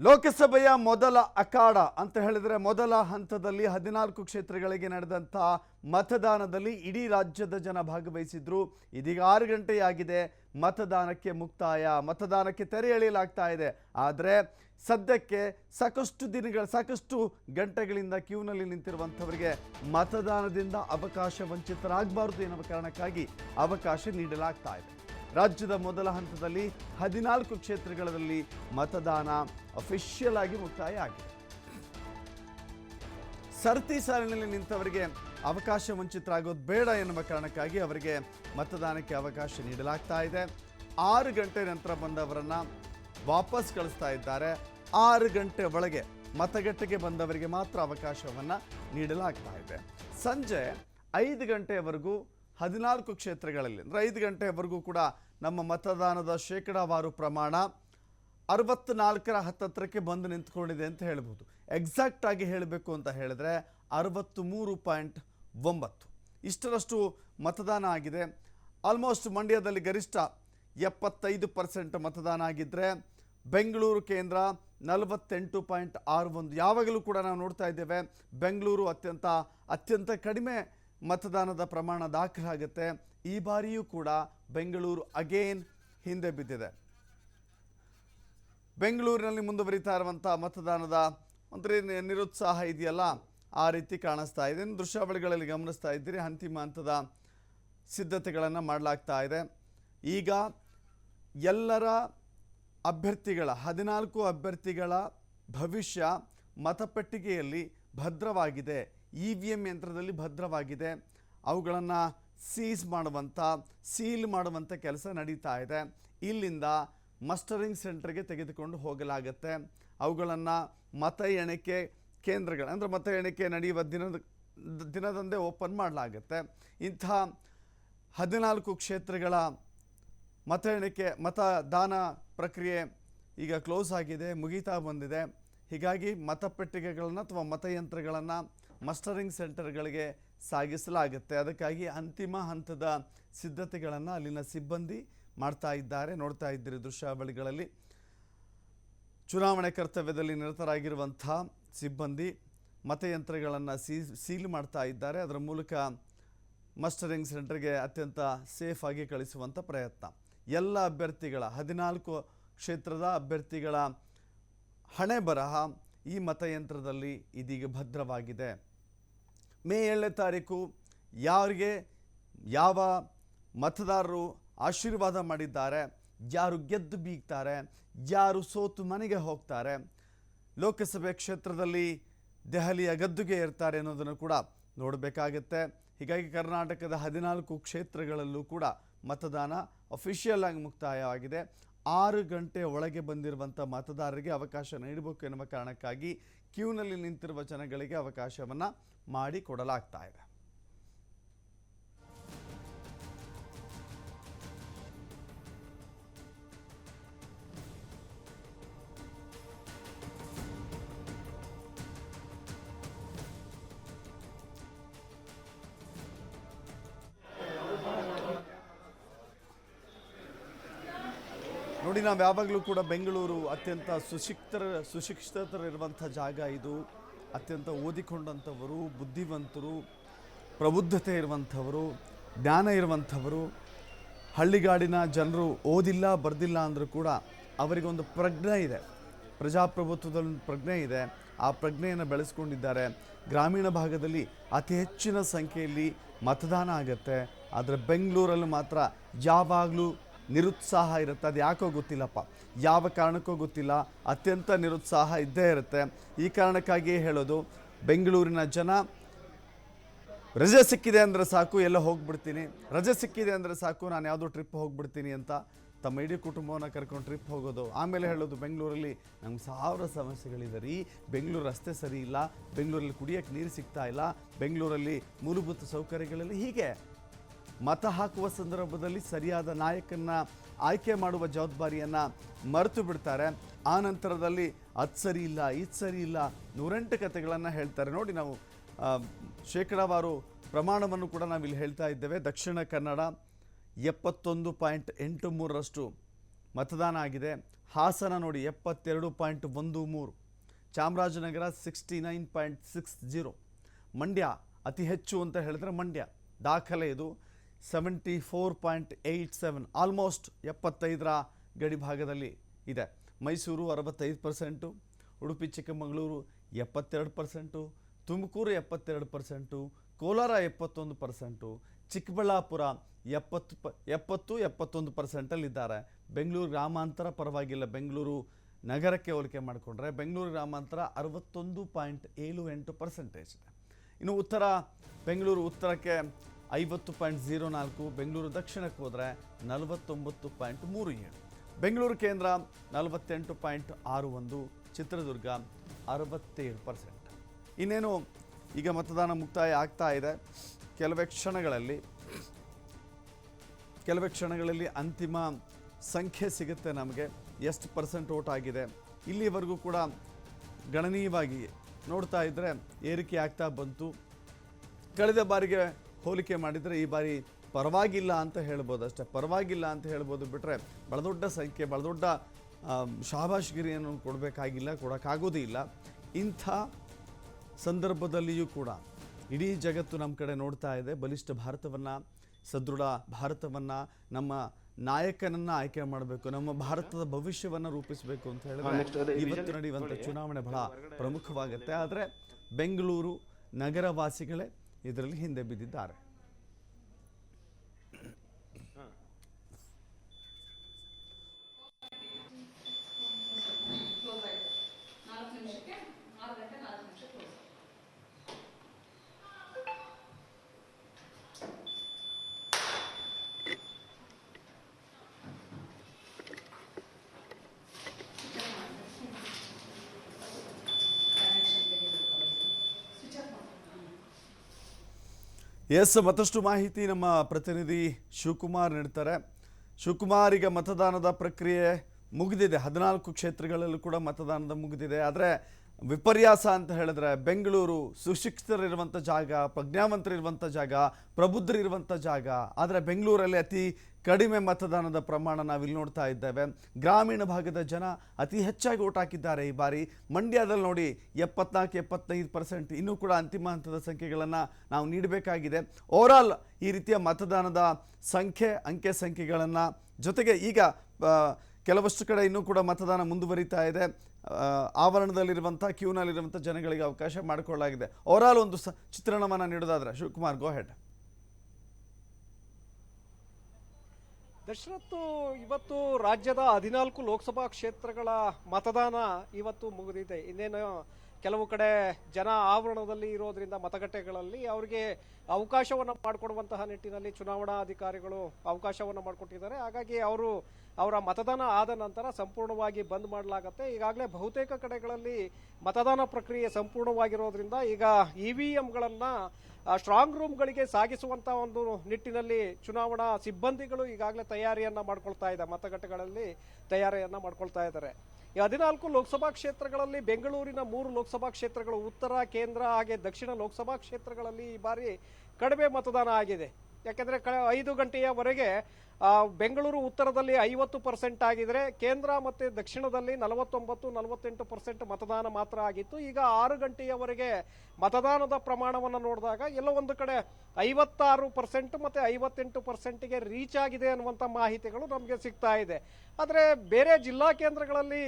ಲೋಕಸಭೆಯ ಮೊದಲ ಅಖಾಡ ಅಂತ ಹೇಳಿದರೆ ಮೊದಲ ಹಂತದಲ್ಲಿ ಹದಿನಾಲ್ಕು ಕ್ಷೇತ್ರಗಳಿಗೆ ನಡೆದಂಥ ಮತದಾನದಲ್ಲಿ ಇಡೀ ರಾಜ್ಯದ ಜನ ಭಾಗವಹಿಸಿದ್ರು. ಇದೀಗ ಆರು ಗಂಟೆಯಾಗಿದೆ. ಮತದಾನಕ್ಕೆ ಮುಕ್ತಾಯ. ಮತದಾನಕ್ಕೆ ತೆರೆ ಎಳೆಯಲಾಗ್ತಾ ಇದೆ. ಆದರೆ ಸದ್ಯಕ್ಕೆ ಸಾಕಷ್ಟು ದಿನಗಳ, ಸಾಕಷ್ಟು ಗಂಟೆಗಳಿಂದ ಕ್ಯೂನಲ್ಲಿ ನಿಂತಿರುವಂಥವರಿಗೆ ಮತದಾನದಿಂದ ಅವಕಾಶ ವಂಚಿತರಾಗಬಾರದು ಎನ್ನುವ ಕಾರಣಕ್ಕಾಗಿ ಅವಕಾಶ ನೀಡಲಾಗ್ತಾ ಇದೆ. ರಾಜ್ಯದ ಮೊದಲ ಹಂತದಲ್ಲಿ ಹದಿನಾಲ್ಕು ಕ್ಷೇತ್ರಗಳಲ್ಲಿ ಮತದಾನ ಅಫಿಷಿಯಲ್ ಆಗಿ ಮುಕ್ತಾಯ ಆಗಿದೆ. ಸರತಿ ಸಾಲಿನಲ್ಲಿ ನಿಂತವರಿಗೆ ಅವಕಾಶ ವಂಚಿತರಾಗೋದು ಬೇಡ ಎನ್ನುವ ಕಾರಣಕ್ಕಾಗಿ ಅವರಿಗೆ ಮತದಾನಕ್ಕೆ ಅವಕಾಶ ನೀಡಲಾಗ್ತಾ ಇದೆ. ಆರು ಗಂಟೆ ನಂತರ ಬಂದವರನ್ನ ವಾಪಸ್ ಕಳಿಸ್ತಾ ಇದ್ದಾರೆ. ಆರು ಗಂಟೆ ಒಳಗೆ ಮತಗಟ್ಟೆಗೆ ಬಂದವರಿಗೆ ಮಾತ್ರ ಅವಕಾಶವನ್ನು ನೀಡಲಾಗ್ತಾ ಇದೆ. ಸಂಜೆ ಐದು ಗಂಟೆಯವರೆಗೂ ಹದಿನಾಲ್ಕು ಕ್ಷೇತ್ರಗಳಲ್ಲಿ, ಅಂದರೆ ಐದು ಗಂಟೆವರೆಗೂ ಕೂಡ ನಮ್ಮ ಮತದಾನದ ಶೇಕಡಾವಾರು ಪ್ರಮಾಣ ಅರವತ್ತ್ನಾಲ್ಕರ ಹತ್ತತ್ರಕ್ಕೆ ಬಂದು ನಿಂತ್ಕೊಂಡಿದೆ ಅಂತ ಹೇಳ್ಬೋದು. ಎಕ್ಸಾಕ್ಟ್ ಆಗಿ ಹೇಳಬೇಕು ಅಂತ ಹೇಳಿದ್ರೆ ಅರವತ್ತು ಮೂರು ಪಾಯಿಂಟ್ ಒಂಬತ್ತು. ಇಷ್ಟರಷ್ಟು ಮತದಾನ ಆಗಿದೆ. ಆಲ್ಮೋಸ್ಟ್ ಮಂಡ್ಯದಲ್ಲಿ ಗರಿಷ್ಠ ಎಪ್ಪತ್ತೈದು ಪರ್ಸೆಂಟ್ ಮತದಾನ ಆಗಿದ್ದರೆ ಬೆಂಗಳೂರು ಕೇಂದ್ರ ನಲವತ್ತೆಂಟು ಪಾಯಿಂಟ್ ಆರು ಒಂದು. ಯಾವಾಗಲೂ ಕೂಡ ನಾವು ನೋಡ್ತಾ ಇದ್ದೇವೆ, ಬೆಂಗಳೂರು ಅತ್ಯಂತ ಅತ್ಯಂತ ಕಡಿಮೆ ಮತದಾನದ ಪ್ರಮಾಣ ದಾಖಲಾಗುತ್ತೆ. ಈ ಬಾರಿಯೂ ಕೂಡ ಬೆಂಗಳೂರು ಅಗೇನ್ ಹಿಂದೆ ಬಿದ್ದಿದೆ. ಬೆಂಗಳೂರಿನಲ್ಲಿ ಮುಂದುವರಿತಾ ಇರುವಂಥ ಮತದಾನದ ಅಂದರೆ ನಿರುತ್ಸಾಹ ಇದೆಯಲ್ಲ? ಆ ರೀತಿ ಕಾಣಿಸ್ತಾ ಇದೆ. ದೃಶ್ಯಾವಳಿಗಳಲ್ಲಿ ಗಮನಿಸ್ತಾ ಇದ್ದೀರಿ. ಅಂತಿಮ ಹಂತದ ಸಿದ್ಧತೆಗಳನ್ನು ಮಾಡಲಾಗ್ತಾ ಇದೆ. ಈಗ ಎಲ್ಲರ ಅಭ್ಯರ್ಥಿಗಳ, ಹದಿನಾಲ್ಕು ಅಭ್ಯರ್ಥಿಗಳ ಭವಿಷ್ಯ ಮತಪೆಟ್ಟಿಗೆಯಲ್ಲಿ ಭದ್ರವಾಗಿದೆ. ಇ ವಿ ಎಂ ಯಂತ್ರದಲ್ಲಿ ಭದ್ರವಾಗಿದೆ. ಅವುಗಳನ್ನು ಸೀಸ್ ಮಾಡುವಂಥ ಸೀಲ್ ಮಾಡುವಂಥ ಕೆಲಸ ನಡೀತಾ ಇದೆ. ಇಲ್ಲಿಂದ ಮಸ್ಟರಿಂಗ್ ಸೆಂಟರ್ಗೆ ತೆಗೆದುಕೊಂಡು ಹೋಗಲಾಗುತ್ತೆ. ಅವುಗಳನ್ನು ಮತ ಎಣಿಕೆ ಕೇಂದ್ರಗಳು, ಅಂದರೆ ಮತ ಎಣಿಕೆ ನಡೆಯುವ ದಿನದ, ದಿನದಂದೇ ಓಪನ್ ಮಾಡಲಾಗತ್ತೆ. ಇಂಥ ಹದಿನಾಲ್ಕು ಕ್ಷೇತ್ರಗಳ ಮತ ಎಣಿಕೆ, ಮತದಾನ ಪ್ರಕ್ರಿಯೆ ಈಗ ಕ್ಲೋಸ್ ಆಗಿದೆ, ಮುಗಿತಾ ಬಂದಿದೆ. ಹೀಗಾಗಿ ಮತಪೆಟ್ಟಿಗೆಗಳನ್ನು ಅಥವಾ ಮತಯಂತ್ರಗಳನ್ನು ಮಸ್ಟರಿಂಗ್ ಸೆಂಟರ್ಗಳಿಗೆ ಸಾಗಿಸಲಾಗುತ್ತೆ. ಅದಕ್ಕಾಗಿ ಅಂತಿಮ ಹಂತದ ಸಿದ್ಧತೆಗಳನ್ನು ಅಲ್ಲಿನ ಸಿಬ್ಬಂದಿ ಮಾಡ್ತಾ ಇದ್ದಾರೆ, ನೋಡ್ತಾ ಇದ್ದೀರಿ ದೃಶ್ಯಾವಳಿಗಳಲ್ಲಿ. ಚುನಾವಣೆ ಕರ್ತವ್ಯದಲ್ಲಿ ನಿರತರಾಗಿರುವಂಥ ಸಿಬ್ಬಂದಿ ಮತಯಂತ್ರಗಳನ್ನು ಸೀ, ಸೀಲ್ ಮಾಡ್ತಾ ಇದ್ದಾರೆ. ಅದರ ಮೂಲಕ ಮಸ್ಟರಿಂಗ್ ಸೆಂಟರ್ಗೆ ಅತ್ಯಂತ ಸೇಫ್ ಆಗಿ ಕಳಿಸುವಂಥ ಪ್ರಯತ್ನ. ಎಲ್ಲ ಅಭ್ಯರ್ಥಿಗಳ, ಹದಿನಾಲ್ಕು ಕ್ಷೇತ್ರದ ಅಭ್ಯರ್ಥಿಗಳ ಹಣೆ ಬರಹ ಈ ಮತಯಂತ್ರದಲ್ಲಿ ಇದೀಗ ಭದ್ರವಾಗಿದೆ. ಮೇ ಏಳನೇ ತಾರೀಕು ಯಾರಿಗೆ, ಯಾವ ಮತದಾರರು ಆಶೀರ್ವಾದ ಮಾಡಿದ್ದಾರೆ, ಯಾರು ಗೆದ್ದು ಬೀಗ್ತಾರೆ, ಯಾರು ಸೋತು ಮನೆಗೆ ಹೋಗ್ತಾರೆ, ಲೋಕಸಭೆ ಕ್ಷೇತ್ರದಲ್ಲಿ ದೆಹಲಿಯ ಗದ್ದುಗೆ ಇರ್ತಾರೆ ಅನ್ನೋದನ್ನು ಕೂಡ ನೋಡಬೇಕಾಗತ್ತೆ. ಹೀಗಾಗಿ ಕರ್ನಾಟಕದ ಹದಿನಾಲ್ಕು ಕ್ಷೇತ್ರಗಳಲ್ಲೂ ಕೂಡ ಮತದಾನ ಅಫಿಷಿಯಲ್ ಆಗಿ ಮುಕ್ತಾಯವಾಗಿದೆ. ಆರು ಗಂಟೆ ಒಳಗೆ ಬಂದಿರುವಂಥ ಮತದಾರರಿಗೆ ಅವಕಾಶ ನೀಡಬೇಕು ಎನ್ನುವ ಕಾರಣಕ್ಕಾಗಿ ಕ್ಯೂನಲ್ಲಿ ನಿಂತಿರುವ ಜನಗಳಿಗೆ ಅವಕಾಶವನ್ನು ಮಾಡಿಕೊಡಲಾಗ್ತಾ ಇದೆ. ನೋಡಿ ನಾವು ಯಾವಾಗಲೂ ಕೂಡ ಬೆಂಗಳೂರು ಅತ್ಯಂತ ಸುಶಿಕ್ತರ ಸುಶಿಕ್ಷಿತರಿರುವಂಥ ಜಾಗ ಇದು. ಅತ್ಯಂತ ಓದಿಕೊಂಡಂಥವರು, ಬುದ್ಧಿವಂತರು, ಪ್ರಬುದ್ಧತೆ ಇರುವಂಥವರು, ಜ್ಞಾನ ಇರುವಂಥವರು, ಹಳ್ಳಿಗಾಡಿನ ಜನರು ಓದಿಲ್ಲ, ಬರ್ದಿಲ್ಲ ಅಂದರೂ ಕೂಡ ಅವರಿಗೊಂದು ಪ್ರಜ್ಞೆ ಇದೆ. ಪ್ರಜಾಪ್ರಭುತ್ವದಲ್ಲಿ ಒಂದು ಪ್ರಜ್ಞೆ ಇದೆ. ಆ ಪ್ರಜ್ಞೆಯನ್ನು ಬೆಳೆಸ್ಕೊಂಡಿದ್ದಾರೆ. ಗ್ರಾಮೀಣ ಭಾಗದಲ್ಲಿ ಅತಿ ಹೆಚ್ಚಿನ ಸಂಖ್ಯೆಯಲ್ಲಿ ಮತದಾನ ಆಗುತ್ತೆ. ಆದರೆ ಬೆಂಗಳೂರಲ್ಲಿ ಮಾತ್ರ ಯಾವಾಗಲೂ ನಿರುತ್ಸಾಹ ಇರುತ್ತೆ. ಅದು ಯಾಕೋ ಗೊತ್ತಿಲ್ಲಪ್ಪ. ಯಾವ ಕಾರಣಕ್ಕೂ ಗೊತ್ತಿಲ್ಲ. ಅತ್ಯಂತ ನಿರುತ್ಸಾಹ ಇದ್ದೇ ಇರುತ್ತೆ. ಈ ಕಾರಣಕ್ಕಾಗಿಯೇ ಹೇಳೋದು, ಬೆಂಗಳೂರಿನ ಜನ, ರಜೆ ಸಿಕ್ಕಿದೆ ಅಂದರೆ ಸಾಕು, ಎಲ್ಲ ಹೋಗ್ಬಿಡ್ತೀನಿ. ರಜೆ ಸಿಕ್ಕಿದೆ ಅಂದರೆ ಸಾಕು, ನಾನು ಯಾವುದೋ ಟ್ರಿಪ್ ಹೋಗ್ಬಿಡ್ತೀನಿ ಅಂತ ತಮ್ಮ ಇಡೀ ಕುಟುಂಬವನ್ನು ಕರ್ಕೊಂಡು ಟ್ರಿಪ್ ಹೋಗೋದು. ಆಮೇಲೆ ಹೇಳೋದು, ಬೆಂಗಳೂರಲ್ಲಿ ನಮ್ಗೆ ಸಾವಿರ ಸಮಸ್ಯೆಗಳಿದೆ ರೀ. ಬೆಂಗಳೂರು ರಸ್ತೆ ಸರಿ ಇಲ್ಲ. ಬೆಂಗಳೂರಲ್ಲಿ ಕುಡಿಯೋಕ್ಕೆ ನೀರು ಸಿಗ್ತಾ ಇಲ್ಲ. ಬೆಂಗಳೂರಲ್ಲಿ ಮೂಲಭೂತ ಸೌಕರ್ಯಗಳಲ್ಲಿ ಹೀಗೆ. ಮತ ಹಾಕುವ ಸಂದರ್ಭದಲ್ಲಿ ಸರಿಯಾದ ನಾಯಕನ್ನ ಆಯ್ಕೆ ಮಾಡುವ ಜವಾಬ್ದಾರಿಯನ್ನು ಮರೆತು ಬಿಡ್ತಾರೆ. ಆ ನಂತರದಲ್ಲಿ ಅದು ಸರಿ ಇಲ್ಲ, ಇದು ಸರಿ ಇಲ್ಲ ನೂರೆಂಟು ಕಥೆಗಳನ್ನು ಹೇಳ್ತಾರೆ. ನೋಡಿ ನಾವು ಶೇಕಡಾವಾರು ಪ್ರಮಾಣವನ್ನು ಕೂಡ ನಾವಿಲ್ಲಿ ಹೇಳ್ತಾ ಇದ್ದೇವೆ. ದಕ್ಷಿಣ ಕನ್ನಡ ಎಪ್ಪತ್ತೊಂದು ಪಾಯಿಂಟ್ ಎಂಟು ಮೂರರಷ್ಟು ಮತದಾನ ಆಗಿದೆ. ಹಾಸನ ನೋಡಿ ಎಪ್ಪತ್ತೆರಡು ಪಾಯಿಂಟ್ ಒಂದು ಮೂರು. Chamarajanagar sixty nine point six zero. Mandya ಅತಿ ಹೆಚ್ಚು ಅಂತ ಹೇಳಿದ್ರೆ ಮಂಡ್ಯ. ದಾಖಲೆ ಇದು. Seventy four point eight seven almost ಎಪ್ಪತ್ತೈದರ ಗಡಿ ಭಾಗದಲ್ಲಿ ಇದೆ. ಮೈಸೂರು ಅರವತ್ತೈದು ಪರ್ಸೆಂಟು ಉಡುಪಿ, ಚಿಕ್ಕಮಗಳೂರು ಎಪ್ಪತ್ತೆರಡು ಪರ್ಸೆಂಟು ತುಮಕೂರು ಎಪ್ಪತ್ತೆರಡು ಪರ್ಸೆಂಟು ಕೋಲಾರ ಎಪ್ಪತ್ತೊಂದು ಪರ್ಸೆಂಟು ಚಿಕ್ಕಬಳ್ಳಾಪುರ ಎಪ್ಪತ್ತು ಪ, ಎಪ್ಪತ್ತು, ಎಪ್ಪತ್ತೊಂದು ಪರ್ಸೆಂಟಲ್ಲಿದ್ದಾರೆ ಬೆಂಗಳೂರು ಗ್ರಾಮಾಂತರ ಪರವಾಗಿಲ್ಲ. ಬೆಂಗಳೂರು ನಗರಕ್ಕೆ ಹೋಲಿಕೆ ಮಾಡಿಕೊಂಡ್ರೆ ಬೆಂಗಳೂರು ಗ್ರಾಮಾಂತರ ಅರವತ್ತೊಂದು ಪಾಯಿಂಟ್ ಏಳು ಎಂಟು ಪರ್ಸೆಂಟೇಜ್ ಇದೆ. ಇನ್ನು ಉತ್ತರ, ಬೆಂಗಳೂರು ಉತ್ತರಕ್ಕೆ ಐವತ್ತು ಪಾಯಿಂಟ್ ಝೀರೋ ನಾಲ್ಕು, ಬೆಂಗಳೂರು ದಕ್ಷಿಣಕ್ಕೆ ಹೋದರೆ ನಲವತ್ತೊಂಬತ್ತು ಪಾಯಿಂಟ್ ಮೂರು ಏಳು. ಬೆಂಗಳೂರು ಕೇಂದ್ರ ನಲವತ್ತೆಂಟು ಪಾಯಿಂಟ್ ಆರು ಒಂದು, ಚಿತ್ರದುರ್ಗ ಅರವತ್ತೇಳು ಪರ್ಸೆಂಟ್. ಇನ್ನೇನು, ಈಗ ಮತದಾನ ಮುಕ್ತಾಯ ಆಗ್ತಾ ಇದೆ. ಕೆಲವೇ ಕ್ಷಣಗಳಲ್ಲಿ ಕೆಲವೇ ಕ್ಷಣಗಳಲ್ಲಿ ಅಂತಿಮ ಸಂಖ್ಯೆ ಸಿಗುತ್ತೆ ನಮಗೆ. ಎಷ್ಟು ಪರ್ಸೆಂಟ್ ಓಟ್ ಆಗಿದೆ? ಇಲ್ಲಿವರೆಗೂ ಕೂಡ ಗಣನೀಯವಾಗಿ ನೋಡ್ತಾ ಇದ್ದರೆ ಏರಿಕೆ ಆಗ್ತಾ ಬಂತು. ಕಳೆದ ಬಾರಿಗೆ ಹೋಲಿಕೆ ಮಾಡಿದರೆ ಈ ಬಾರಿ ಪರವಾಗಿಲ್ಲ ಅಂತ ಹೇಳ್ಬೋದು ಅಷ್ಟೇ. ಪರವಾಗಿಲ್ಲ ಅಂತ ಹೇಳ್ಬೋದು ಬಿಟ್ಟರೆ ಬಹಳ ದೊಡ್ಡ ಸಂಖ್ಯೆ ಬಹಳ ದೊಡ್ಡ ಶಾಬಾಷ್ಗಿರಿಯನ್ನು ಕೊಡಬೇಕಾಗಿಲ್ಲ ಕೊಡೋಕ್ಕಾಗೋದೇ ಇಲ್ಲ. ಇಂಥ ಸಂದರ್ಭದಲ್ಲಿಯೂ ಕೂಡ ಇಡೀ ಜಗತ್ತು ನಮ್ಮ ಕಡೆ ನೋಡ್ತಾ ಇದೆ. ಬಲಿಷ್ಠ ಭಾರತವನ್ನು ಸದೃಢ ಭಾರತವನ್ನು ನಮ್ಮ ನಾಯಕನನ್ನು ಆಯ್ಕೆ ಮಾಡಬೇಕು ನಮ್ಮ ಭಾರತದ ಭವಿಷ್ಯವನ್ನು ರೂಪಿಸಬೇಕು ಅಂತ ಹೇಳಿದ್ರೆ ಇವತ್ತು ನಡೆಯುವಂಥ ಚುನಾವಣೆ ಬಹಳ ಪ್ರಮುಖವಾಗುತ್ತೆ. ಆದರೆ ಬೆಂಗಳೂರು ನಗರವಾಸಿಗಳೇ ಇದರಲ್ಲಿ ಹಿಂದೆ ಬಿದ್ದಿದ್ದಾರೆ ನಾಲ್ಕು ನಿಮಿಷಕ್ಕೆ ಆರು ಗಂಟೆ ನಾಲ್ಕು ನಿಮಿಷ ಕ್ಲೋಸ್ ಎಸ್, ಮತ್ತಷ್ಟು ಮಾಹಿತಿ ನಮ್ಮ ಪ್ರತಿನಿಧಿ ಶಿವಕುಮಾರ್ ನೀಡ್ತಾರೆ. ಶಿವಕುಮಾರ್ ಈಗ ಮತದಾನದ ಪ್ರಕ್ರಿಯೆ ಮುಗಿದಿದೆ. ಹದಿನಾಲ್ಕು ಕ್ಷೇತ್ರಗಳಲ್ಲೂ ಕೂಡ ಮತದಾನದ ಮುಗಿದಿದೆ. ಆದರೆ ವಿಪರ್ಯಾಸ ಅಂತ ಹೇಳಿದ್ರೆ ಬೆಂಗಳೂರು ಸುಶಿಕ್ಷಿತರಿರುವಂಥ ಜಾಗ, ಪ್ರಜ್ಞಾವಂತರಿರುವಂಥ ಜಾಗ, ಪ್ರಬುದ್ಧರಿರುವಂಥ ಜಾಗ, ಆದರೆ ಬೆಂಗಳೂರಲ್ಲಿ ಅತಿ ಕಡಿಮೆ ಮತದಾನದ ಪ್ರಮಾಣ ನಾವಿಲ್ಲಿ ನೋಡ್ತಾ ಇದ್ದೇವೆ. ಗ್ರಾಮೀಣ ಭಾಗದ ಜನ ಅತಿ ಹೆಚ್ಚಾಗಿ ಓಟ್ ಹಾಕಿದ್ದಾರೆ ಈ ಬಾರಿ. ಮಂಡ್ಯದಲ್ಲಿ ನೋಡಿ ಎಪ್ಪತ್ನಾಲ್ಕು, ಎಪ್ಪತ್ತೈದು ಪರ್ಸೆಂಟ್ ಇನ್ನೂ ಕೂಡ ಅಂತಿಮ ಹಂತದ ಸಂಖ್ಯೆಗಳನ್ನು ನಾವು ನೀಡಬೇಕಾಗಿದೆ. ಓವರಾಲ್ ಈ ರೀತಿಯ ಮತದಾನದ ಸಂಖ್ಯೆ, ಅಂಕೆ ಸಂಖ್ಯೆಗಳನ್ನು ಜೊತೆಗೆ ಈಗ ಕೆಲವಷ್ಟು ಕಡೆ ಇನ್ನೂ ಕೂಡ ಮತದಾನ ಮುಂದುವರಿತಾ ಇದೆ. ಆವರಣದಲ್ಲಿರುವಂಥ, ಕ್ಯೂನಲ್ಲಿರುವಂಥ ಜನಗಳಿಗೆ ಅವಕಾಶ ಮಾಡಿಕೊಳ್ಳಲಾಗಿದೆ. ಓವರಾಲ್ ಒಂದು ಸ, ಚಿತ್ರಣವನ್ನು ನೀಡೋದಾದರೆ, ಶಿವಕುಮಾರ್ ಗೋ ಹೆಡ್ ದಶರಥ್ ಇವತ್ತು ರಾಜ್ಯದ ಹದಿನಾಲ್ಕು ಲೋಕಸಭಾ ಕ್ಷೇತ್ರಗಳ ಮತದಾನ ಇವತ್ತು ಮುಗಿದಿದೆ. ಇನ್ನೇನು ಕೆಲವು ಕಡೆ ಜನ ಆವರಣದಲ್ಲಿ ಇರೋದ್ರಿಂದ ಮತಗಟ್ಟೆಗಳಲ್ಲಿ ಅವರಿಗೆ ಅವಕಾಶವನ್ನು ಮಾಡಿಕೊಡುವಂತಹ ನಿಟ್ಟಿನಲ್ಲಿ ಚುನಾವಣಾ ಅಧಿಕಾರಿಗಳು ಅವಕಾಶವನ್ನು ಮಾಡಿಕೊಟ್ಟಿದ್ದಾರೆ. ಹಾಗಾಗಿ ಅವರು ಅವರ ಮತದಾನ ಆದ ನಂತರ ಸಂಪೂರ್ಣವಾಗಿ ಬಂದ್ ಮಾಡಲಾಗತ್ತೆ. ಈಗಾಗಲೇ ಬಹುತೇಕ ಕಡೆಗಳಲ್ಲಿ ಮತದಾನ ಪ್ರಕ್ರಿಯೆ ಸಂಪೂರ್ಣವಾಗಿರೋದ್ರಿಂದ ಈಗ ಇ ವಿ ಎಂಗಳನ್ನು ಸ್ಟ್ರಾಂಗ್ ರೂಮ್ಗಳಿಗೆ ಸಾಗಿಸುವಂತ ಒಂದು ನಿಟ್ಟಿನಲ್ಲಿ ಚುನಾವಣಾ ಸಿಬ್ಬಂದಿಗಳು ಈಗಾಗಲೇ ತಯಾರಿಯನ್ನ ಮಾಡ್ಕೊಳ್ತಾ ಇದೆ ಮತಗಟ್ಟೆಗಳಲ್ಲಿ ತಯಾರಿಯನ್ನ ಮಾಡ್ಕೊಳ್ತಾ ಇದ್ದಾರೆ. ಈ ಹದಿನಾಲ್ಕು ಲೋಕಸಭಾ ಕ್ಷೇತ್ರಗಳಲ್ಲಿ ಬೆಂಗಳೂರಿನ ಮೂರು ಲೋಕಸಭಾ ಕ್ಷೇತ್ರಗಳು, ಉತ್ತರ, ಕೇಂದ್ರ ಹಾಗೆ ದಕ್ಷಿಣ ಲೋಕಸಭಾ ಕ್ಷೇತ್ರಗಳಲ್ಲಿ ಈ ಬಾರಿ ಕಡಿಮೆ ಮತದಾನ ಆಗಿದೆ. ಯಾಕೆಂದರೆ ಕ ಐದು ಗಂಟೆಯವರೆಗೆ ಬೆಂಗಳೂರು ಉತ್ತರದಲ್ಲಿ ಐವತ್ತು ಪರ್ಸೆಂಟ್ ಆಗಿದ್ರೆ ಕೇಂದ್ರ ಮತ್ತೆ ದಕ್ಷಿಣದಲ್ಲಿ ನಲವತ್ತೊಂಬತ್ತು, ನಲವತ್ತೆಂಟು ಪರ್ಸೆಂಟ್ ಮತದಾನ ಮಾತ್ರ ಆಗಿತ್ತು. ಈಗ ಆರು ಗಂಟೆಯವರೆಗೆ ಮತದಾನದ ಪ್ರಮಾಣವನ್ನು ನೋಡಿದಾಗ ಎಲ್ಲ ಒಂದು ಕಡೆ ಐವತ್ತಾರು ಪರ್ಸೆಂಟ್ ಮತ್ತೆ ಐವತ್ತೆಂಟು ಪರ್ಸೆಂಟ್ಗೆ ರೀಚ್ ಆಗಿದೆ ಅನ್ನುವಂಥ ಮಾಹಿತಿಗಳು ನಮಗೆ ಸಿಗ್ತಾ ಇದೆ. ಆದರೆ ಬೇರೆ ಜಿಲ್ಲಾ ಕೇಂದ್ರಗಳಲ್ಲಿ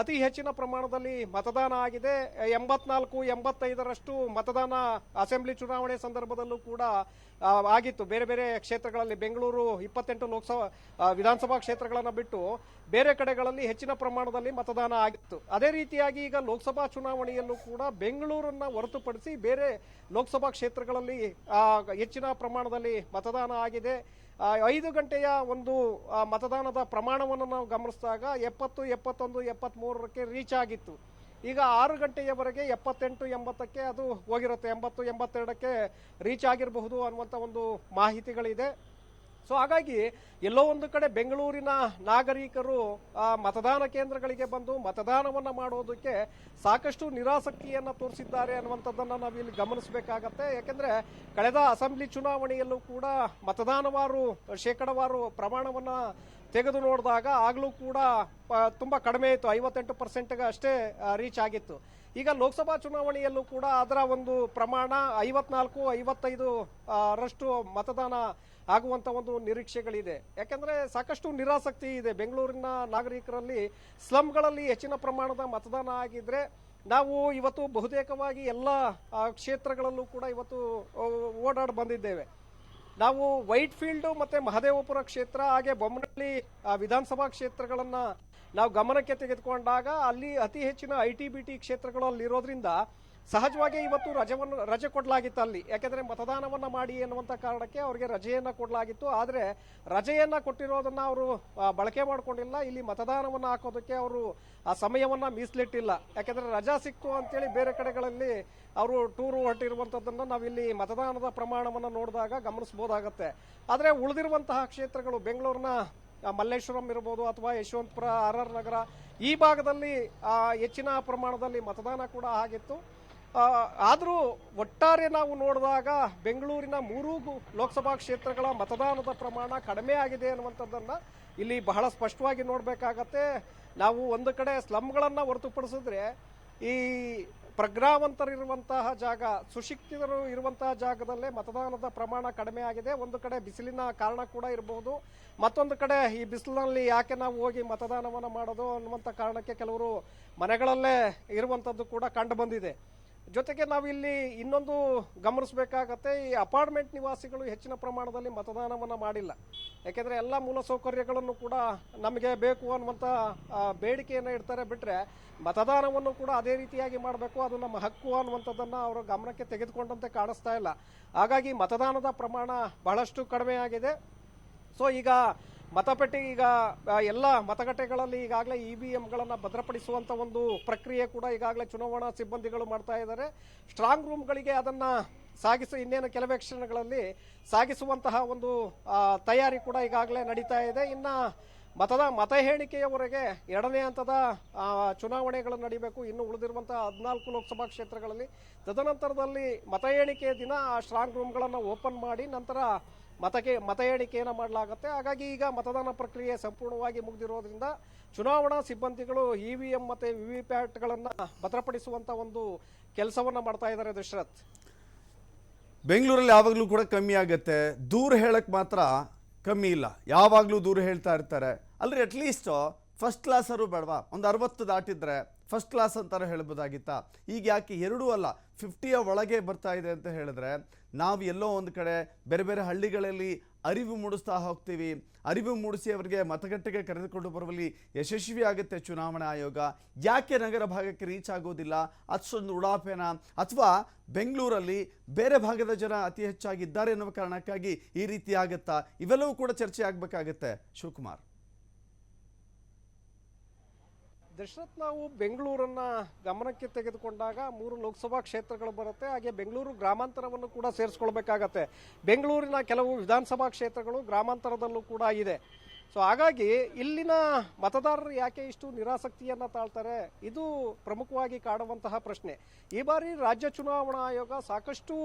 ಅತಿ ಹೆಚ್ಚಿನ ಪ್ರಮಾಣದಲ್ಲಿ ಮತದಾನ ಆಗಿದೆ. ಎಂಬತ್ನಾಲ್ಕು, ಎಂಬತ್ತೈದರಷ್ಟು ಮತದಾನ ಅಸೆಂಬ್ಲಿ ಚುನಾವಣೆ ಸಂದರ್ಭದಲ್ಲೂ ಕೂಡ ಆಗಿತ್ತು. ಬೇರೆ ಬೇರೆ ಕ್ಷೇತ್ರಗಳಲ್ಲಿ ಬೆಂಗಳೂರು ಇಪ್ಪತ್ತೆಂಟು ಲೋಕಸಭಾ ವಿಧಾನಸಭಾ ಕ್ಷೇತ್ರಗಳನ್ನು ಬಿಟ್ಟು ಬೇರೆ ಕಡೆಗಳಲ್ಲಿ ಹೆಚ್ಚಿನ ಪ್ರಮಾಣದಲ್ಲಿ ಮತದಾನ ಆಗಿತ್ತು. ಅದೇ ರೀತಿಯಾಗಿ ಈಗ ಲೋಕಸಭಾ ಚುನಾವಣೆಯಲ್ಲೂ ಕೂಡ ಬೆಂಗಳೂರನ್ನು ಹೊರತುಪಡಿಸಿ ಬೇರೆ ಲೋಕಸಭಾ ಕ್ಷೇತ್ರಗಳಲ್ಲಿ ಹೆಚ್ಚಿನ ಪ್ರಮಾಣದಲ್ಲಿ ಮತದಾನ ಆಗಿದೆ. ಐದು ಗಂಟೆಯ ಒಂದು ಮತದಾನದ ಪ್ರಮಾಣವನ್ನು ನಾವು ಗಮನಿಸಿದಾಗ ಎಪ್ಪತ್ತು, ಎಪ್ಪತ್ತೊಂದು ಎಪ್ಪತ್ತ್ಮೂರಕ್ಕೆ ರೀಚ್ ಆಗಿತ್ತು. ಈಗ ಆರು ಗಂಟೆಯವರೆಗೆ ಎಪ್ಪತ್ತೆಂಟು, ಎಂಬತ್ತಕ್ಕೆ ಅದು ಹೋಗಿರುತ್ತೆ. ಎಂಬತ್ತು, ಎಂಬತ್ತೆರಡಕ್ಕೆ ರೀಚ್ ಆಗಿರಬಹುದು ಅನ್ನುವಂಥ ಒಂದು ಮಾಹಿತಿಗಳಿದೆ. ಸೊ ಹಾಗಾಗಿ ಎಲ್ಲೋ ಒಂದು ಕಡೆ ಬೆಂಗಳೂರಿನ ನಾಗರಿಕರು ಮತದಾನ ಕೇಂದ್ರಗಳಿಗೆ ಬಂದು ಮತದಾನವನ್ನು ಮಾಡೋದಕ್ಕೆ ಸಾಕಷ್ಟು ನಿರಾಸಕ್ತಿಯನ್ನು ತೋರಿಸಿದ್ದಾರೆ ಅನ್ನುವಂಥದ್ದನ್ನು ನಾವು ಇಲ್ಲಿ ಗಮನಿಸಬೇಕಾಗತ್ತೆ. ಯಾಕೆಂದರೆ ಕಳೆದ ಅಸೆಂಬ್ಲಿ ಚುನಾವಣೆಯಲ್ಲೂ ಕೂಡ ಮತದಾನವಾರು, ಶೇಕಡವಾರು ಪ್ರಮಾಣವನ್ನು ತೆಗೆದು ನೋಡಿದಾಗ ಆಗಲೂ ಕೂಡ ತುಂಬ ಕಡಿಮೆ ಇತ್ತು ಐವತ್ತೆಂಟು ಪರ್ಸೆಂಟ್ಗೆ ಅಷ್ಟೇ ರೀಚ್ ಆಗಿತ್ತು. ಈಗ ಲೋಕಸಭಾ ಚುನಾವಣೆಯಲ್ಲೂ ಕೂಡ ಅದರ ಒಂದು ಪ್ರಮಾಣ ಐವತ್ನಾಲ್ಕು, ಐವತ್ತೈದು ರಷ್ಟು ಮತದಾನ ಆಗುವಂತ ಒಂದು ನಿರೀಕ್ಷೆಗಳಿದೆ. ಯಾಕಂದ್ರೆ ಸಾಕಷ್ಟು ನಿರಾಸಕ್ತಿ ಇದೆ. ಬೆಂಗಳೂರಿನ ನಾಗರಿಕರಲ್ಲಿ ಸ್ಲಮ್ಗಳಲ್ಲಿ ಹೆಚ್ಚಿನ ಪ್ರಮಾಣದ ಮತದಾನ ಆಗಿದ್ರೆ ನಾವು ಇವತ್ತು ಬಹುತೇಕವಾಗಿ ಎಲ್ಲ ಕ್ಷೇತ್ರಗಳಲ್ಲೂ ಕೂಡ ಇವತ್ತು ಓಡಾಡಿ ಬಂದಿದ್ದೇವೆ. ನಾವು ವೈಟ್ ಫೀಲ್ಡ್ ಮತ್ತೆ ಮಹದೇವಪುರ ಕ್ಷೇತ್ರ ಹಾಗೆ ಬೊಮ್ಮನಹಳ್ಳಿ ವಿಧಾನಸಭಾ ಕ್ಷೇತ್ರಗಳನ್ನ ನಾವು ಗಮನಕ್ಕೆ ತೆಗೆದುಕೊಂಡಾಗ ಅಲ್ಲಿ ಅತಿ ಹೆಚ್ಚಿನ ಐ ಟಿ ಬಿ ಟಿ ಕ್ಷೇತ್ರಗಳು ಅಲ್ಲಿರೋದ್ರಿಂದ ಸಹಜವಾಗಿ ಇವತ್ತು ರಜವನ್ನು, ರಜೆ ಕೊಡಲಾಗಿತ್ತು ಅಲ್ಲಿ. ಯಾಕೆಂದರೆ ಮತದಾನವನ್ನು ಮಾಡಿ ಎನ್ನುವಂಥ ಕಾರಣಕ್ಕೆ ಅವರಿಗೆ ರಜೆಯನ್ನು ಕೊಡಲಾಗಿತ್ತು. ಆದರೆ ರಜೆಯನ್ನು ಕೊಟ್ಟಿರೋದನ್ನು ಅವರು ಬಳಕೆ ಮಾಡಿಕೊಂಡಿಲ್ಲ. ಇಲ್ಲಿ ಮತದಾನವನ್ನು ಹಾಕೋದಕ್ಕೆ ಅವರು ಆ ಸಮಯವನ್ನು ಮೀಸಲಿಟ್ಟಿಲ್ಲ. ಯಾಕೆಂದರೆ ರಜಾ ಸಿಕ್ತು ಅಂತೇಳಿ ಬೇರೆ ಕಡೆಗಳಲ್ಲಿ ಅವರು ಟೂರು ಹೊರಟಿರುವಂಥದ್ದನ್ನು ನಾವಿಲ್ಲಿ ಮತದಾನದ ಪ್ರಮಾಣವನ್ನು ನೋಡಿದಾಗ ಗಮನಿಸ್ಬೋದಾಗತ್ತೆ. ಆದರೆ ಉಳಿದಿರುವಂತಹ ಕ್ಷೇತ್ರಗಳು ಬೆಂಗಳೂರಿನ ಮಲ್ಲೇಶ್ವರಂ ಇರ್ಬೋದು ಅಥವಾ ಯಶವಂತಪುರ, ಆರ್ ಆರ್ ನಗರ ಈ ಭಾಗದಲ್ಲಿ ಹೆಚ್ಚಿನ ಪ್ರಮಾಣದಲ್ಲಿ ಮತದಾನ ಕೂಡ ಆಗಿತ್ತು. ಆದರೂ ಒಟ್ಟಾರೆ ನಾವು ನೋಡಿದಾಗ ಬೆಂಗಳೂರಿನ ಮೂರು ಲೋಕಸಭಾ ಕ್ಷೇತ್ರಗಳ ಮತದಾನದ ಪ್ರಮಾಣ ಕಡಿಮೆ ಆಗಿದೆ ಅನ್ನುವಂಥದ್ದನ್ನು ಇಲ್ಲಿ ಬಹಳ ಸ್ಪಷ್ಟವಾಗಿ ನೋಡಬೇಕಾಗತ್ತೆ. ನಾವು ಒಂದು ಕಡೆ ಸ್ಲಮ್ಗಳನ್ನು ಹೊರತುಪಡಿಸಿದ್ರೆ ಈ ಪ್ರಜ್ಞಾವಂತರಿರುವಂತಹ ಜಾಗ, ಸುಶಿಕ್ಷಿತರು ಇರುವಂತಹ ಜಾಗದಲ್ಲೇ ಮತದಾನದ ಪ್ರಮಾಣ ಕಡಿಮೆ ಆಗಿದೆ. ಒಂದು ಕಡೆ ಬಿಸಿಲಿನ ಕಾರಣ ಕೂಡ ಇರಬಹುದು. ಮತ್ತೊಂದು ಕಡೆ ಈ ಬಿಸಿಲಿನಲ್ಲಿ ಯಾಕೆ ನಾವು ಹೋಗಿ ಮತದಾನವನ್ನು ಮಾಡೋದು ಅನ್ನುವಂಥ ಕಾರಣಕ್ಕೆ ಕೆಲವರು ಮನೆಗಳಲ್ಲೇ ಇರುವಂಥದ್ದು ಕೂಡ ಕಂಡು ಬಂದಿದೆ. ಜೊತೆಗೆ ನಾವಿಲ್ಲಿ ಇನ್ನೊಂದು ಗಮನಿಸಬೇಕಾಗತ್ತೆ, ಈ ಅಪಾರ್ಟ್ಮೆಂಟ್ ನಿವಾಸಿಗಳು ಹೆಚ್ಚಿನ ಪ್ರಮಾಣದಲ್ಲಿ ಮತದಾನವನ್ನು ಮಾಡಿಲ್ಲ. ಯಾಕೆಂದರೆ ಎಲ್ಲ ಮೂಲಸೌಕರ್ಯಗಳನ್ನು ಕೂಡ ನಮಗೆ ಬೇಕು ಅನ್ನುವಂಥ ಬೇಡಿಕೆಯನ್ನು ಇಡ್ತಾರೆ. ಬಿಟ್ಟರೆ ಮತದಾನವನ್ನು ಕೂಡ ಅದೇ ರೀತಿಯಾಗಿ ಮಾಡಬೇಕು, ಅದು ನಮ್ಮ ಹಕ್ಕು ಅನ್ನುವಂಥದ್ದನ್ನು ಅವರು ಗಮನಕ್ಕೆ ತೆಗೆದುಕೊಂಡಂತೆ ಕಾಣಿಸ್ತಾ ಇಲ್ಲ. ಹಾಗಾಗಿ ಮತದಾನದ ಪ್ರಮಾಣ ಬಹಳಷ್ಟು ಕಡಿಮೆ ಆಗಿದೆ. ಸೊ, ಈಗ ಮತಪೆಟ್ಟಿ ಈಗ ಎಲ್ಲ ಮತಗಟ್ಟೆಗಳಲ್ಲಿ ಈಗಾಗಲೇ ಇ ವಿ ಎಂಗಳನ್ನು ಭದ್ರಪಡಿಸುವಂಥ ಒಂದು ಪ್ರಕ್ರಿಯೆ ಕೂಡ ಈಗಾಗಲೇ ಚುನಾವಣಾ ಸಿಬ್ಬಂದಿಗಳು ಮಾಡ್ತಾ ಇದ್ದಾರೆ. ಸ್ಟ್ರಾಂಗ್ ರೂಮ್ಗಳಿಗೆ ಅದನ್ನು ಸಾಗಿಸು, ಇನ್ನೇನು ಕೆಲವೇ ಕ್ಷಣಗಳಲ್ಲಿ ಸಾಗಿಸುವಂತಹ ಒಂದು ತಯಾರಿ ಕೂಡ ಈಗಾಗಲೇ ನಡೀತಾ ಇದೆ. ಇನ್ನು ಮತದ, ಮತ ಎಣಿಕೆಯವರೆಗೆ ಎರಡನೇ ಹಂತದ ಚುನಾವಣೆಗಳು ನಡೀಬೇಕು. ಇನ್ನು ಉಳಿದಿರುವಂತಹ ಹದಿನಾಲ್ಕು ಲೋಕಸಭಾ ಕ್ಷೇತ್ರಗಳಲ್ಲಿ ತದನಂತರದಲ್ಲಿ ಮತ ಎಣಿಕೆಯ ದಿನ ಆ ಸ್ಟ್ರಾಂಗ್ ರೂಮ್ಗಳನ್ನು ಓಪನ್ ಮಾಡಿ, ನಂತರ ಮತಕ್ಕೆ ಮತ ಎಣಿಕೆಯನ್ನು ಮಾಡಲಾಗುತ್ತೆ. ಹಾಗಾಗಿ ಈಗ ಮತದಾನ ಪ್ರಕ್ರಿಯೆ ಸಂಪೂರ್ಣವಾಗಿ ಮುಗಿದಿರೋದ್ರಿಂದ ಚುನಾವಣಾ ಸಿಬ್ಬಂದಿಗಳು ಇ ವಿ ಎಂ ಮತ್ತು ವಿ ವಿ ಪ್ಯಾಟ್ಗಳನ್ನು ಭದ್ರಪಡಿಸುವಂಥ ಒಂದು ಕೆಲಸವನ್ನು ಮಾಡ್ತಾ ಇದ್ದಾರೆ ದಶರಥ್. ಬೆಂಗಳೂರಲ್ಲಿ ಯಾವಾಗಲೂ ಕೂಡ ಕಮ್ಮಿ ಆಗುತ್ತೆ. ದೂರ ಹೇಳಕ್ಕೆ ಮಾತ್ರ ಕಮ್ಮಿ ಇಲ್ಲ. ಯಾವಾಗಲೂ ದೂರ ಹೇಳ್ತಾ ಇರ್ತಾರೆ. ಅಲ್ಲರಿ ಅಟ್ಲೀಸ್ಟು ಫಸ್ಟ್ ಕ್ಲಾಸರು ಬೇಡವಾ? ಒಂದು ಅರವತ್ತು ದಾಟಿದ್ರೆ ಫಸ್ಟ್ ಕ್ಲಾಸ್ ಅಂತಾರೆ ಹೇಳ್ಬೋದಾಗಿತ್ತಾ. ಈಗ ಯಾಕೆ ಎರಡೂ ಅಲ್ಲ ಫಿಫ್ಟಿಯ ಒಳಗೆ ಬರ್ತಾ ಇದೆ ಅಂತ ಹೇಳಿದ್ರೆ, ನಾವು ಎಲ್ಲೋ ಒಂದು ಕಡೆ ಬೇರೆ ಬೇರೆ ಹಳ್ಳಿಗಳಲ್ಲಿ ಅರಿವು ಮೂಡಿಸ್ತಾ ಹೋಗ್ತೀವಿ. ಅರಿವು ಮೂಡಿಸಿ ಅವರಿಗೆ ಮತಗಟ್ಟೆಗೆ ಕರೆದುಕೊಂಡು ಬರುವಲ್ಲಿ ಯಶಸ್ವಿ ಆಗುತ್ತೆ ಚುನಾವಣಾ ಆಯೋಗ. ಯಾಕೆ ನಗರ ಭಾಗಕ್ಕೆ ರೀಚ್ ಆಗೋದಿಲ್ಲ? ಅಷ್ಟೊಂದು ಉಡಾಪೆನ ಅಥವಾ ಬೆಂಗಳೂರಲ್ಲಿ ಬೇರೆ ಭಾಗದ ಜನ ಅತಿ ಹೆಚ್ಚಾಗಿದ್ದಾರೆ ಎನ್ನುವ ಕಾರಣಕ್ಕಾಗಿ ಈ ರೀತಿ ಆಗುತ್ತಾ? ಇವೆಲ್ಲವೂ ಕೂಡ ಚರ್ಚೆ ಆಗಬೇಕಾಗತ್ತೆ. ಶಿವಕುಮಾರ್. ದಶರಥ್ ನಾವು ಬೆಂಗಳೂರನ್ನ ಗಮನಕ್ಕೆ ತೆಗೆದುಕೊಂಡಾಗ ಮೂರು ಲೋಕಸಭಾ ಕ್ಷೇತ್ರಗಳು ಬರುತ್ತೆ, ಹಾಗೆ ಬೆಂಗಳೂರು ಗ್ರಾಮಾಂತರವನ್ನು ಕೂಡ ಸೇರಿಸ್ಕೊಳ್ಬೇಕಾಗತ್ತೆ. ಬೆಂಗಳೂರಿನ ಕೆಲವು ವಿಧಾನಸಭಾ ಕ್ಷೇತ್ರಗಳು ಗ್ರಾಮಾಂತರದಲ್ಲೂ ಕೂಡ ಇದೆ. ಸೊ ಹಾಗಾಗಿ ಇಲ್ಲಿನ ಮತದಾರರು ಯಾಕೆ ಇಷ್ಟು ನಿರಾಸಕ್ತಿಯನ್ನು ತಾಳ್ತಾರೆ? ಇದು ಪ್ರಮುಖವಾಗಿ ಕಾಡುವಂತಹ ಪ್ರಶ್ನೆ. ಈ ಬಾರಿ ರಾಜ್ಯ ಚುನಾವಣಾ ಆಯೋಗ ಸಾಕಷ್ಟು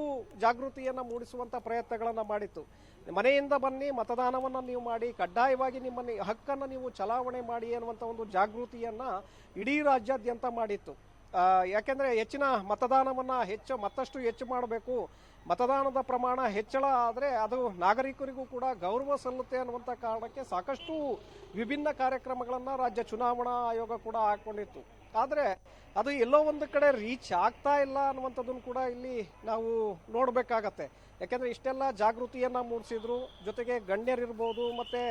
ಜಾಗೃತಿಯನ್ನು ಮೂಡಿಸುವಂಥ ಪ್ರಯತ್ನಗಳನ್ನು ಮಾಡಿತ್ತು. ಮನೆಯಿಂದ ಬನ್ನಿ, ಮತದಾನವನ್ನು ನೀವು ಮಾಡಿ, ಕಡ್ಡಾಯವಾಗಿ ನಿಮ್ಮ ಹಕ್ಕನ್ನು ನೀವು ಚಲಾವಣೆ ಮಾಡಿ ಅನ್ನುವಂಥ ಒಂದು ಜಾಗೃತಿಯನ್ನು ಇಡೀ ರಾಜ್ಯಾದ್ಯಂತ ಮಾಡಿತ್ತು. ಯಾಕೆಂದರೆ ಹೆಚ್ಚಿನ ಮತದಾನವನ್ನು ಹೆಚ್ಚು, ಮತ್ತಷ್ಟು ಹೆಚ್ಚು ಮಾಡಬೇಕು. ಮತದಾನದ ಪ್ರಮಾಣ ಹೆಚ್ಚಳ ಆದರೆ ಅದು ನಾಗರಿಕರಿಗೂ ಕೂಡ ಗೌರವ ಸಲ್ಲುತ್ತೆ ಅನ್ನುವಂಥ ಕಾರಣಕ್ಕೆ ಸಾಕಷ್ಟು ವಿಭಿನ್ನ ಕಾರ್ಯಕ್ರಮಗಳನ್ನು ರಾಜ್ಯ ಚುನಾವಣಾ ಆಯೋಗ ಕೂಡ ಹಾಕೊಂಡಿತ್ತು. ಆದರೆ ಅದು ಎಲ್ಲೋ ಒಂದು ಕಡೆ ರೀಚ್ ಆಗ್ತಾ ಇಲ್ಲ ಅನ್ನುವಂಥದ್ದನ್ನು ಕೂಡ ಇಲ್ಲಿ ನಾವು ನೋಡಬೇಕಾಗತ್ತೆ. ಯಾಕೆಂದರೆ ಇಷ್ಟೆಲ್ಲ ಜಾಗೃತಿಯನ್ನು ಮೂಡಿಸಿದ್ರು. ಜೊತೆಗೆ ಗಣ್ಯರಿರ್ಬೋದು ಮತ್ತು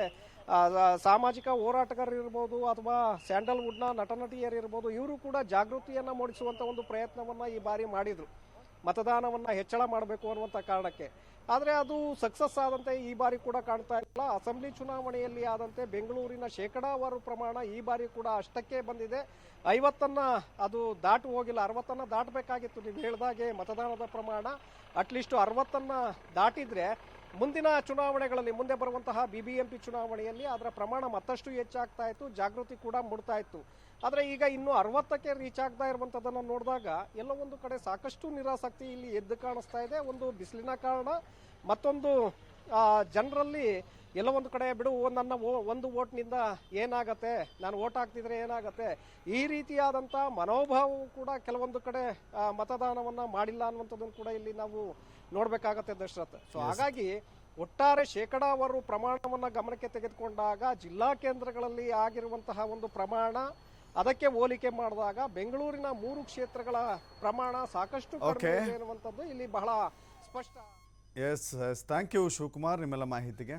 ಸಾಮಾಜಿಕ ಹೋರಾಟಗಾರರಿರ್ಬೋದು ಅಥವಾ ಸ್ಯಾಂಡಲ್ವುಡ್ನ ನಟನಟಿಯರಿರ್ಬೋದು ಇವರು ಕೂಡ ಜಾಗೃತಿಯನ್ನು ಮೂಡಿಸುವಂಥ ಒಂದು ಪ್ರಯತ್ನವನ್ನು ಈ ಬಾರಿ ಮಾಡಿದ್ರು. ಮತದಾನವನ್ನ ಹೆಚ್ಚಳ ಮಾಡಬೇಕು ಅನ್ನುವಂಥ ಕಾರಣಕ್ಕೆ. ಆದರೆ ಅದು ಸಕ್ಸಸ್ ಆದಂತೆ ಈ ಬಾರಿ ಕೂಡ ಕಾಣ್ತಾ ಇಲ್ಲ. ಅಸೆಂಬ್ಲಿ ಚುನಾವಣೆಯಲ್ಲಿ ಆದಂತೆ ಬೆಂಗಳೂರಿನ ಶೇಕಡಾವಾರು ಪ್ರಮಾಣ ಈ ಬಾರಿ ಕೂಡ ಅಷ್ಟಕ್ಕೆ ಬಂದಿದೆ. ಐವತ್ತನ್ನು ಅದು ದಾಟು ಹೋಗಿಲ್ಲ. ಅರವತ್ತನ್ನು ದಾಟಬೇಕಾಗಿತ್ತು. ನೀವು ಹೇಳ್ದಾಗೆ ಮತದಾನದ ಪ್ರಮಾಣ ಅಟ್ಲೀಸ್ಟ್ ಅರವತ್ತನ್ನು ದಾಟಿದ್ರೆ ಮುಂದಿನ ಚುನಾವಣೆಗಳಲ್ಲಿ ಮುಂದೆ ಬರುವಂತಹ ಬಿ ಬಿ ಎಂ ಪಿ ಚುನಾವಣೆಯಲ್ಲಿ ಅದರ ಪ್ರಮಾಣ ಮತ್ತಷ್ಟು ಹೆಚ್ಚಾಗ್ತಾ ಇತ್ತು, ಜಾಗೃತಿ ಕೂಡ ಮೂಡ್ತಾ ಇತ್ತು. ಆದರೆ ಈಗ ಇನ್ನು ಅರವತ್ತಕ್ಕೆ ರೀಚ್ ಆಗ್ತಾ ಇರುವಂಥದ್ದನ್ನು ನೋಡಿದಾಗ ಎಲ್ಲ ಒಂದು ಕಡೆ ಸಾಕಷ್ಟು ನಿರಾಸಕ್ತಿ ಇಲ್ಲಿ ಎದ್ದು ಕಾಣಿಸ್ತಾ ಇದೆ. ಒಂದು ಬಿಸಿಲಿನ ಕಾರಣ ಮತ್ತೊಂದು ಜನರಲ್ಲಿ ಎಲ್ಲ ಒಂದು ಕಡೆ ಬಿಡು ನನ್ನ ಒಂದು ಓಟ್ನಿಂದ ಏನಾಗತ್ತೆ, ನಾನು ಓಟ್ ಹಾಕ್ತಿದ್ರೆ ಏನಾಗತ್ತೆ, ಈ ರೀತಿಯಾದಂಥ ಮನೋಭಾವವು ಕೂಡ ಕೆಲವೊಂದು ಕಡೆ ಮತದಾನವನ್ನ ಮಾಡಿಲ್ಲ ಅನ್ನುವಂಥದ್ದನ್ನು ಕೂಡ ಇಲ್ಲಿ ನಾವು ನೋಡ್ಬೇಕಾಗತ್ತೆ ದಶರಥ್. ಸೊ ಹಾಗಾಗಿ ಒಟ್ಟಾರೆ ಶೇಕಡಾವಾರು ಪ್ರಮಾಣವನ್ನ ಗಮನಕ್ಕೆ ತೆಗೆದುಕೊಂಡಾಗ ಜಿಲ್ಲಾ ಕೇಂದ್ರಗಳಲ್ಲಿ ಆಗಿರುವಂತಹ ಒಂದು ಪ್ರಮಾಣ ಅದಕ್ಕೆ ಹೋಲಿಕೆ ಮಾಡಿದಾಗ ಬೆಂಗಳೂರಿನ ಮೂರು ಕ್ಷೇತ್ರಗಳ ಪ್ರಮಾಣ ಸಾಕಷ್ಟು ಕಡಿಮೆ Okay. ಇದೆ ಅನ್ನುವಂಥದ್ದು ಇಲ್ಲಿ ಬಹಳ ಸ್ಪಷ್ಟ. Yes yes thank you Shivakumar ನಿಮ್ಮೆಲ್ಲ ಮಾಹಿತಿಗೆ.